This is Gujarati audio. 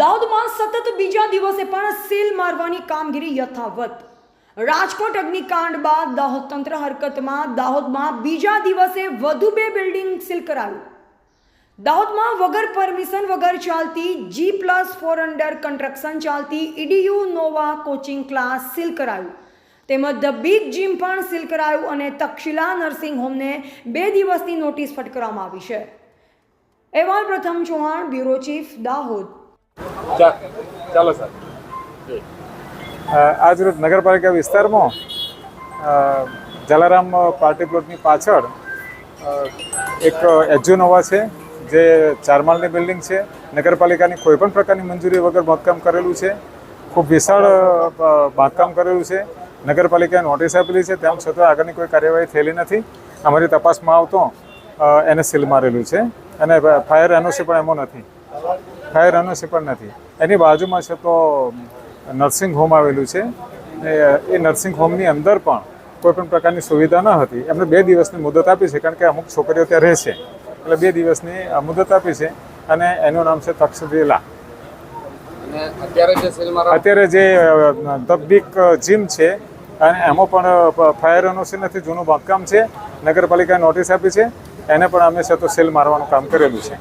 દાઉદમાં સતત બીજા દિવસે પણ સીલ મારવાની કામગીરી યથાવત. રાજકોટ અગ્નિકાંડ બાદ દાહોદ તંત્ર હરકતમાં દાહોદમાં બીજા દિવસે વધુ બે બિલ્ડિંગ સીલ કરાયું. દાહોદમાં વગર પરમિશન વગર ચાલતી G plus four under construction ચાલતી EDU Nova coaching class seal કરાયું. તેમજ ધ બિગ જીમ પણ સીલ કરાયું અને તક્ષિલા નર્સિંગ હોમને બે દિવસની નોટિસ ફટકારવામાં આવી છે. અહેવાલ પ્રથમ ચૌહાણ, બ્યુરો ચીફ, દાહોદ. ચાલો સર. આજ રોજ નગરપાલિકા વિસ્તારમાં જલારામ પાર્ટી પ્લોટની પાછળ એક એજ્યુનોવા છે, જે ચાર માળની બિલ્ડિંગ છે. નગરપાલિકાની કોઈ પણ પ્રકારની મંજૂરી વગર બાંધકામ કરેલું છે. ખૂબ વિશાળ બાંધકામ કરેલું છે. નગરપાલિકાએ નોટિસ આપેલી છે, તેમ છતાં આગળની કોઈ કાર્યવાહી થયેલી નથી. અમારી તપાસમાં આવતો એને સીલ મારેલું છે. અને ફાયર એનઓસી પણ એમાં નથી. ફાયર એનઓસી પણ નથી. એની બાજુમાં છે તો નર્સિંગ હોમ આવેલું છે. એ- નર્સિંગ હોમની અંદર પણ કોઈ પણ પ્રકારની સુવિધા ન હતી. એમને બે દિવસની મુદત આપી છે કારણ કે અમુક છોકરીઓ ત્યાં રહે છે. એટલે બે દિવસની મુદત આપી છે અને એનું નામ છે તક્ષશિલા. અને અત્યારે જે તબીક જીમ છે અને એમાં પણ ફાયર એનઓસી નથી જૂનું બાંધકામ છે. નગરપાલિકાએ નોટિસ આપી છે. એને પણ અમે છે તો સેલ મારવાનું કામ કરેલું છે.